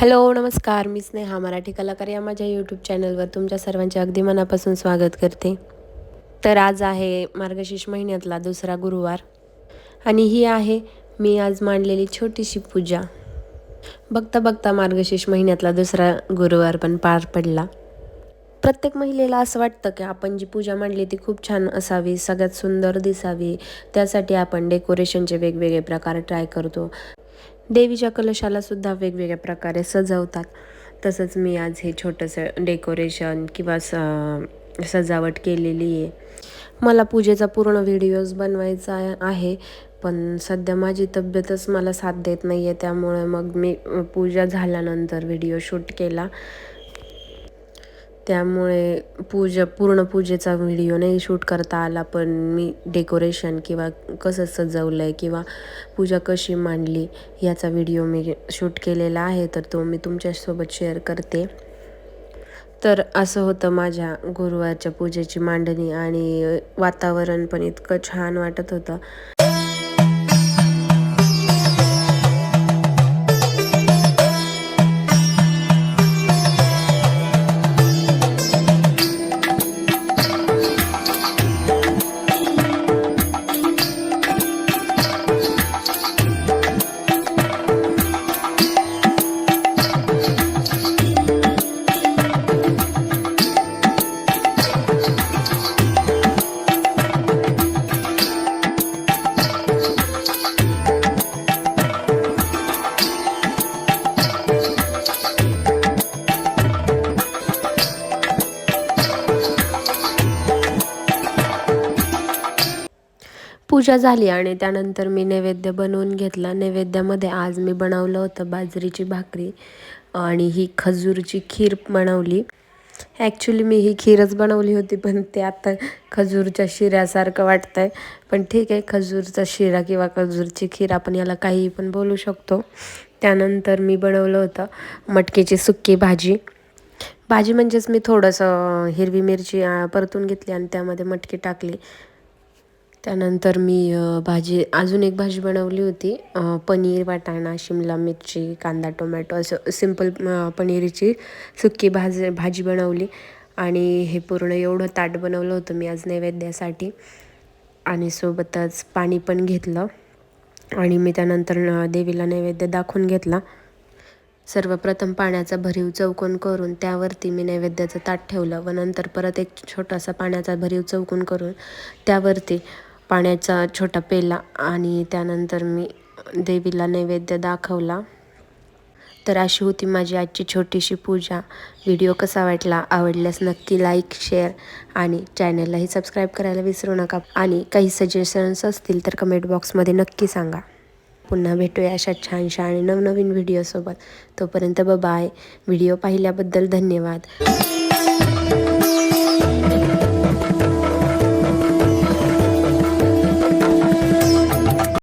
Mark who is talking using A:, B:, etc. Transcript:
A: Hello नमस्कार. मी स्नेहा मराठी कलाकार या माझ्या यूट्यूब चॅनलवर तुमच्या सर्वांचे अगदी मनापासून स्वागत करते. तर आज आहे मार्गशीर्ष महिन्यातला दुसरा गुरुवार आणि ही आहे मी आज मांडलेली छोटीशी पूजा. बघता बघता मार्गशीर्ष महिन्यातला दुसरा गुरुवार पण पार पडला. प्रत्येक महिलेला असं वाटतं की आपण जी पूजा मांडली ती खूप छान असावी सगळ्यात सुंदर दिसावी. त्यासाठी आपण डेकोरेशनचे वेगवेगळे प्रकार ट्राय करतो. देवीच्या कलशाला सुद्धा वेगवेगळ्या प्रकारे सजवतात. तसंच मी आज हे छोटंसं डेकोरेशन किंवा स सजावट केलेली आहे. मला पूजेचा पूर्ण व्हिडिओज बनवायचा आहे पण सध्या माझी तब्येतच मला साथ देत नाही आहे त्यामुळे मग मी पूजा झाल्यानंतर व्हिडिओ शूट केला. त्यामुळे पूजा पूर्ण पूजेचा व्हिडिओ नाही शूट करता आला पण मी डेकोरेशन किंवा कसं सजवलं आहे किंवा पूजा कशी मांडली याचा व्हिडिओ मी शूट केलेला आहे तर तो मी तुमच्यासोबत शेअर करते. तर असं होतं माझ्या गुरुवारच्या पूजेची मांडणी आणि वातावरण पण इतकं छान वाटत होतं. पूजा झाली आणि त्यानंतर मी नैवेद्य बनवून घेतला. नैवेद्यामध्ये आज मी बनवलं होतं बाजरीची भाकरी आणि ही खजूरची खीर बनवली. ॲक्च्युली मी ही खीरच बनवली होती पण ते आता खजूरच्या शिऱ्यासारखं वाटतं आहे पण ठीक आहे खजूरचा शिरा किंवा खजूरची खीर आपण याला काहीही पण बोलू शकतो. त्यानंतर मी बनवलं होतं मटकीची सुक्की भाजी. भाजी म्हणजेच मी थोडंसं हिरवी मिरची परतून घेतली आणि त्यामध्ये मटकी टाकली. त्यानंतर मी भाजी अजून एक भाजी बनवली होती पनीर वाटाणा शिमला मिरची कांदा टोमॅटो असं सिंपल पनीरची सुक्की भाजी भाजी बनवली. आणि हे पूर्ण एवढं ताट बनवलं होतं मी आज नैवेद्यासाठी. आणि सोबतच पाणी पण घेतलं. आणि मी त्यानंतर देवीला नैवेद्य दाखवून घेतला. सर्वप्रथम पाण्याचा भरीव चौकोन करून त्यावरती मी नैवेद्याचं ताट ठेवलं व नंतर परत एक छोटासा पाण्याचा भरीव चौकोन करून त्यावरती पाण्याचा छोटा पेला आणि त्यानंतर मी देवीला नैवेद्य दाखवला. तर अशी होती माझी आजची छोटीशी पूजा. व्हिडिओ कसा वाटला आवडल्यास नक्की लाईक शेअर आणि चॅनललाही सबस्क्राईब करायला विसरू नका. आणि काही सजेशन्स असतील तर कमेंट बॉक्समध्ये नक्की सांगा. पुन्हा भेटूया अशा छानशा आणि नवनवीन व्हिडिओसोबत तोपर्यंत बाय व्हिडिओ पाहिल्याबद्दल धन्यवाद.